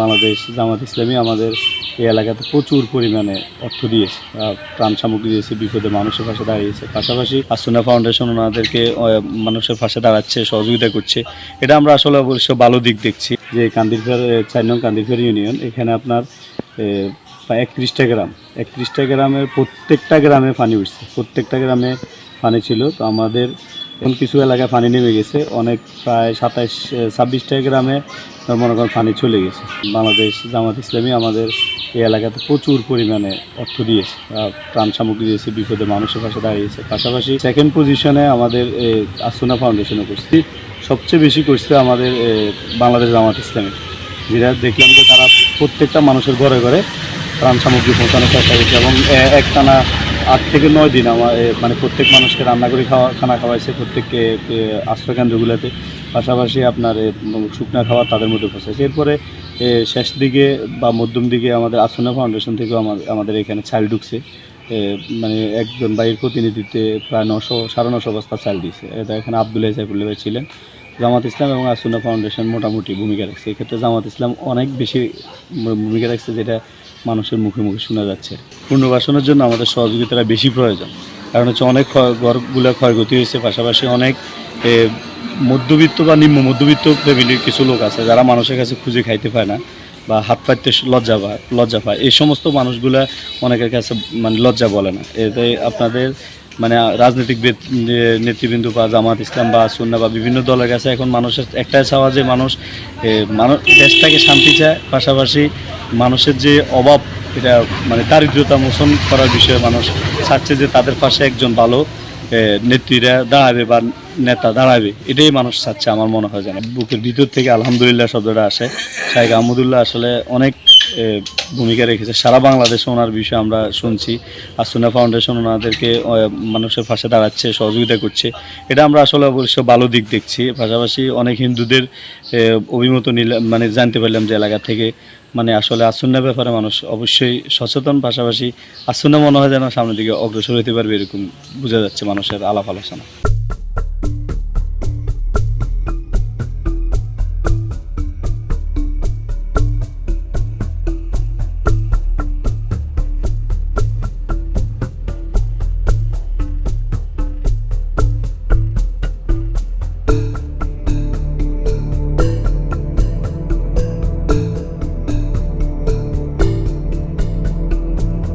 বাংলাদেশ জামাত ইসলামী আমাদের এই এলাকাতে প্রচুর পরিমাণে অর্থ দিয়েছে ত্রাণ সামগ্রী দিয়েছে, বিপদে মানুষের পাশে দাঁড়িয়েছে। পাশাপাশি আসুনা ফাউন্ডেশন ওনাদেরকে মানুষের পাশে দাঁড়াচ্ছে, সহযোগিতা করছে। এটা আমরা আসলে অবশ্য ভালো দিক দেখছি। যে কান্দিরফের চার নং কান্দিরফের ইউনিয়ন, এখানে আপনার একত্রিশটা গ্রাম। একত্রিশটা গ্রামের প্রত্যেকটা গ্রামে পানি উঠছে। প্রত্যেকটা গ্রামে পানি ছিল। তো আমাদের এখন কিছু এলাকায় পানি নেমে গেছে। অনেক প্রায় সাতাইশ ছাব্বিশটা গ্রামে মনে করেন পানি চলে গেছে। বাংলাদেশ জামাত ইসলামী আমাদের এই এলাকাতে প্রচুর পরিমাণে অর্থ দিয়েছে ত্রাণ সামগ্রী দিয়েছে, বিপদে মানুষের পাশে দাঁড়িয়েছে। পাশাপাশি সেকেন্ড পজিশনে আমাদের আসুনা ফাউন্ডেশনও করছে। সবচেয়ে বেশি করছে আমাদের বাংলাদেশ জামাত ইসলামী। যেটা দেখলাম যে তারা প্রত্যেকটা মানুষের ঘরে ঘরে ত্রাণ সামগ্রী পৌঁছানোর চেষ্টা করছে এবং একটানা আট থেকে নয় দিন আমার মানে প্রত্যেক মানুষকে রান্না করে খাওয়া, খানা খাওয়াইছে প্রত্যেককে আশ্রয়কেন্দ্রগুলোতে। পাশাপাশি আপনার শুকনা খাবার তাদের মধ্যে পৌঁছেছে এরপরে শেষ দিকে বা মধ্যম দিকে আমাদের আসনা ফাউন্ডেশন থেকেও আমাদের এখানে চাল ঢুকছে। মানে একজন বাইরের প্রতিনিধিত্বে প্রায় নশো সাড়ে নশো বস্তা চাল দিয়েছে। এটা এখানে আবদুল্লাহ সাইফুল্লাহ ভাই ছিলেন। জামাত ইসলাম এবং আসুনা ফাউন্ডেশন মোটামুটি ভূমিকা রাখছে। এক্ষেত্রে জামাত ইসলাম অনেক বেশি ভূমিকা রাখছে, যেটা মানুষের মুখে মুখে শোনা যাচ্ছে। পুনর্বাসনের জন্য আমাদের সহযোগিতাটা বেশি প্রয়োজন। কারণ হচ্ছে অনেক ঘরগুলো ক্ষয়ক্ষতি হয়েছে, পাশাপাশি অনেক মধ্যবিত্ত বা নিম্ন মধ্যবিত্ত ফ্যামিলির কিছু লোক আছে, যারা মানুষের কাছে খুঁজে খাইতে পায় না বা হাত পাইতে লজ্জা পায় লজ্জা পায়। এই সমস্ত মানুষগুলা অনেকের কাছে মানে লজ্জা বলে না। এতে আপনাদের মানে রাজনৈতিক নেতৃবৃন্দ বা জামাত ইসলাম বা সুন্না বা বিভিন্ন দলের কাছে এখন মানুষের একটাই চাওয়া যে মানুষ মানুষ দেশটাকে শান্তি চায়। পাশাপাশি মানুষের যে অভাব, এটা মানে দারিদ্রতা মোচন করার বিষয়ে মানুষ চাচ্ছে যে তাদের পাশে একজন ভালো নেত্রীরা দাঁড়াবে বা নেতা দাঁড়াবে। এটাই মানুষ চাচ্ছে, আমার মনে হয় যেন। বুকের ভিতর থেকে আলহামদুলিল্লাহ শব্দটা আসে। শাহেখ আহমদুল্লাহ আসলে অনেক ভূমিকা রেখেছে। সারা বাংলাদেশে ওনার বিষয়ে আমরা শুনছি। আসুনা ফাউন্ডেশন ওনাদেরকে মানুষের পাশে দাঁড়াচ্ছে, সহযোগিতা করছে। এটা আমরা আসলে অবশ্য ভালো দিক দেখছি। পাশাপাশি অনেক হিন্দুদের অভিমত নিলাম মানে জানতে পারলাম যে এলাকা থেকে মানে আসলে আসুন্না ব্যাপারে মানুষ অবশ্যই সচেতন। পাশাপাশি আসুন্না মনে হয় যেন সামনের দিকে অগ্রসর হতে পারবে এরকম বোঝা যাচ্ছে মানুষের আলাপ আলোচনা